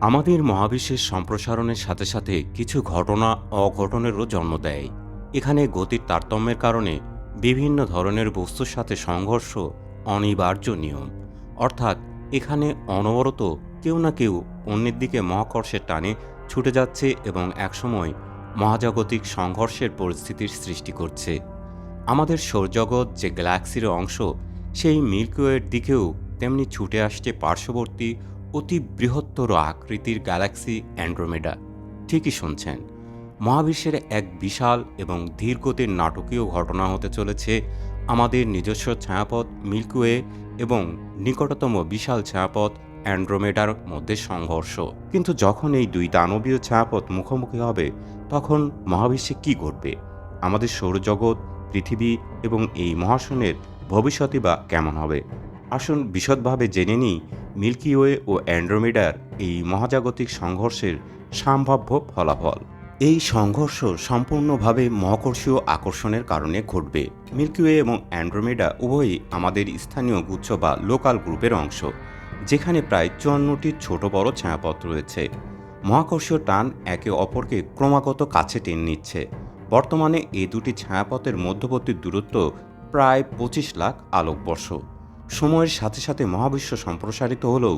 আমাদের মহাবিশ্বের সম্প্রসারণের সাথে সাথে কিছু ঘটনা অঘটনেরও জন্ম দেয়। এখানে গতির তারতম্যের কারণে বিভিন্ন ধরনের বস্তুর সাথে সংঘর্ষ অনিবার্য নিয়ম। অর্থাৎ এখানে অনবরত কেউ না কেউ অন্যের দিকে মহাকর্ষের টানে ছুটে যাচ্ছে এবং একসময় মহাজাগতিক সংঘর্ষের পরিস্থিতির সৃষ্টি করছে। আমাদের সৌরজগৎ যে গ্যালাক্সির অংশ, সেই মিল্কিওয়ের দিকেও তেমনি ছুটে আসছে পার্শ্ববর্তী অতি বৃহত্তর আকৃতির গ্যালাক্সি অ্যান্ড্রোমেডা। ঠিকই শুনছেন, মহাবিশ্বের এক বিশাল এবং ধীরগতির নাটকীয় ঘটনা হতে চলেছে আমাদের নিজস্ব ছায়াপথ মিল্কওয়ে এবং নিকটতম বিশাল ছায়াপথ অ্যান্ড্রোমেডার মধ্যে সংঘর্ষ। কিন্তু যখন এই দুই দানবীয় ছায়াপথ মুখোমুখি হবে, তখন মহাবিশ্বে কি ঘটবে? আমাদের সৌরজগৎ, পৃথিবী এবং এই মহাশূন্যের ভবিষ্যৎই বা কেমন হবে? আসুন বিশদভাবে জেনে নিই মিল্কি ওয়ে ও অ্যান্ড্রোমিডার এই মহাজাগতিক সংঘর্ষের সম্ভাব্য ফলাফল। এই সংঘর্ষ সম্পূর্ণভাবে মহাকর্ষীয় আকর্ষণের কারণে ঘটবে। মিল্কিওয়ে এবং অ্যান্ড্রোমেডা উভয়ই আমাদের স্থানীয় গুচ্ছ বা লোকাল গ্রুপের অংশ, যেখানে প্রায় চুয়ান্নটি ছোট বড় ছায়াপথ রয়েছে। মহাকর্ষীয় টান একে অপরকে ক্রমাগত কাছে টেনে নিচ্ছে। বর্তমানে এই দুটি ছায়াপথের মধ্যবর্তী দূরত্ব প্রায় পঁচিশ লাখ আলোকবর্ষ। সময়ের সাথে সাথে মহাবিশ্ব সম্প্রসারিত হলেও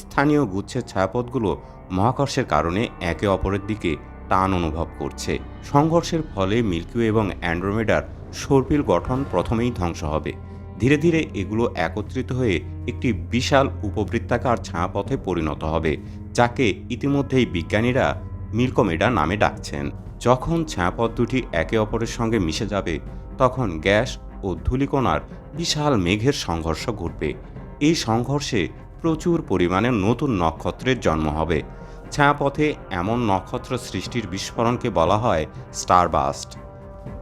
স্থানীয় গুচ্ছের ছায়াপথগুলো মহাকর্ষের কারণে একে অপরের দিকে টান অনুভব করছে। সংঘর্ষের ফলে মিল্কিওয়ে এবং অ্যান্ড্রোমেডার সর্পিল গঠন প্রথমেই ধ্বংস হবে। ধীরে ধীরে এগুলো একত্রিত হয়ে একটি বিশাল উপবৃত্তাকার ছায়াপথে পরিণত হবে, যাকে ইতিমধ্যেই বিজ্ঞানীরা মিল্কোমেডা নামে ডাকছেন। যখন ছায়াপথ দুটি একে অপরের সঙ্গে মিশে যাবে, তখন গ্যাস ও ধূলিকণার বিশাল মেঘের সংঘর্ষ ঘটবে। এই সংঘর্ষে প্রচুর পরিমাণে নতুন নক্ষত্রের জন্ম হবে। ছায়াপথে এমন নক্ষত্র সৃষ্টির বিস্ফোরণকে বলা হয় স্টারবাস্ট।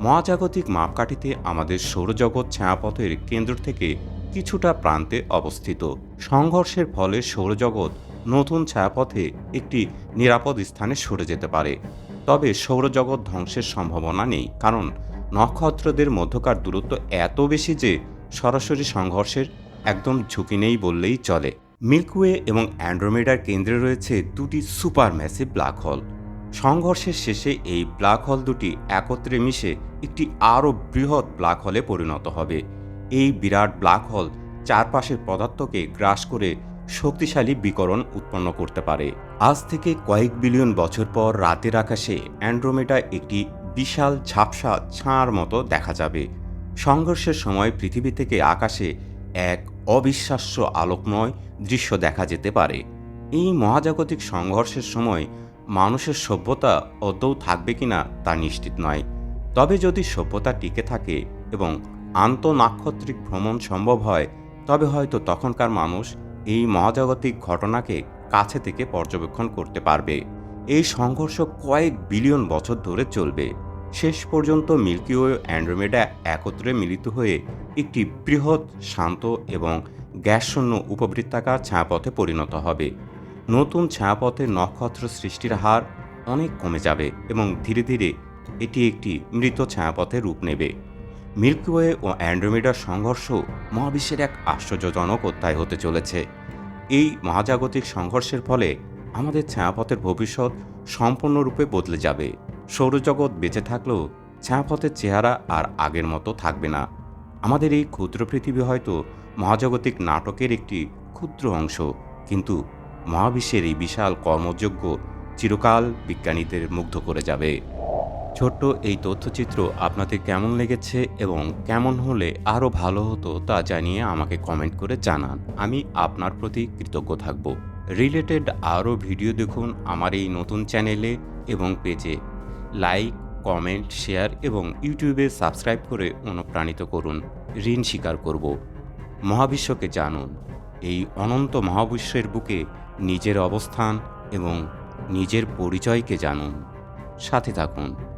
মহাজাগতিক মাপকাঠিতে আমাদের সৌরজগৎ ছায়াপথের কেন্দ্র থেকে কিছুটা প্রান্তে অবস্থিত। সংঘর্ষের ফলে সৌরজগৎ নতুন ছায়াপথে একটি নিরাপদ স্থানে সরে যেতে পারে। তবে সৌরজগৎ ধ্বংসের সম্ভাবনা নেই, কারণ নক্ষত্রদের মধ্যকার দূরত্ব এত বেশি যে সরাসরি সংঘর্ষের একদম ঝুঁকি নেই বললেই চলে। মিল্কওয়ে এবং অ্যান্ড্রোমেডার কেন্দ্রে রয়েছে দুটি সুপার ম্যাসিভ ব্ল্যাক হোল। সংঘর্ষের শেষে এই ব্ল্যাক হোল দুটি একত্রে মিশে একটি আরও বৃহৎ ব্ল্যাক হলে পরিণত হবে। এই বিরাট ব্ল্যাক হোল চারপাশের পদার্থকে গ্রাস করে শক্তিশালী বিকরণ উৎপন্ন করতে পারে। আজ থেকে কয়েক বিলিয়ন বছর পর রাতের আকাশে অ্যান্ড্রোমেডা একটি বিশাল ঝাপসা ছাঁর মতো দেখা যাবে। সংঘর্ষের সময় পৃথিবী থেকে আকাশে এক অবিশ্বাস্য আলোকময় দৃশ্য দেখা যেতে পারে। এই মহাজাগতিক সংঘর্ষের সময় মানুষের সভ্যতা অদৌ থাকবে কিনা তা নিশ্চিত নয়। তবে যদি সভ্যতা টিকে থাকে এবং আন্তঃনাক্ষত্রিক ভ্রমণ সম্ভব হয়, তবে হয়তো তখনকার মানুষ এই মহাজাগতিক ঘটনাকে কাছে থেকে পর্যবেক্ষণ করতে পারবে। এই সংঘর্ষ কয়েক বিলিয়ন বছর ধরে চলবে। শেষ পর্যন্ত মিল্কি ওয়ে অ্যান্ড্রোমেডা একত্রে মিলিত হয়ে একটি বৃহৎ, শান্ত এবং গ্যাসশূন্য উপবৃত্তাকার ছায়াপথে পরিণত হবে। নতুন ছায়াপথে নক্ষত্র সৃষ্টির হার অনেক কমে যাবে এবং ধীরে ধীরে এটি একটি মৃত ছায়াপথে রূপ নেবে। মিল্কওয়ে ও অ্যান্ড্রোমেডার সংঘর্ষ মহাবিশ্বের এক আশ্চর্যজনক অধ্যায় হতে চলেছে। এই মহাজাগতিক সংঘর্ষের ফলে আমাদের ছায়াপথের ভবিষ্যৎ সম্পূর্ণরূপে বদলে যাবে। সৌরজগৎ বেঁচে থাকলেও ছায়াপথের চেহারা আর আগের মতো থাকবে না। আমাদের এই ক্ষুদ্র পৃথিবী হয়তো মহাজাগতিক নাটকের একটি ক্ষুদ্র অংশ, কিন্তু মহাবিশ্বের এই বিশাল কর্মযোগ্য চিরকাল বিজ্ঞানীদের মুগ্ধ করে যাবে। ছোট্ট এই তথ্যচিত্র আপনাদের কেমন লেগেছে এবং কেমন হলে আরও ভালো হতো তা জানিয়ে আমাকে কমেন্ট করে জানান। আমি আপনার প্রতি কৃতজ্ঞ থাকব। রিলেটেড আরও ভিডিও দেখুন আমার এই নতুন চ্যানেলে এবং পেজে লাইক কমেন্ট শেয়ার এবং ইউটিউবে সাবস্ক্রাইব করে অনুপ্রাণিত করুন। ঋণ স্বীকার করব। মহাবিশ্বকে জানুন। এই অনন্ত মহাবিশ্বের বুকে নিজের অবস্থান এবং নিজের পরিচয়কে জানুন। সাথে থাকুন।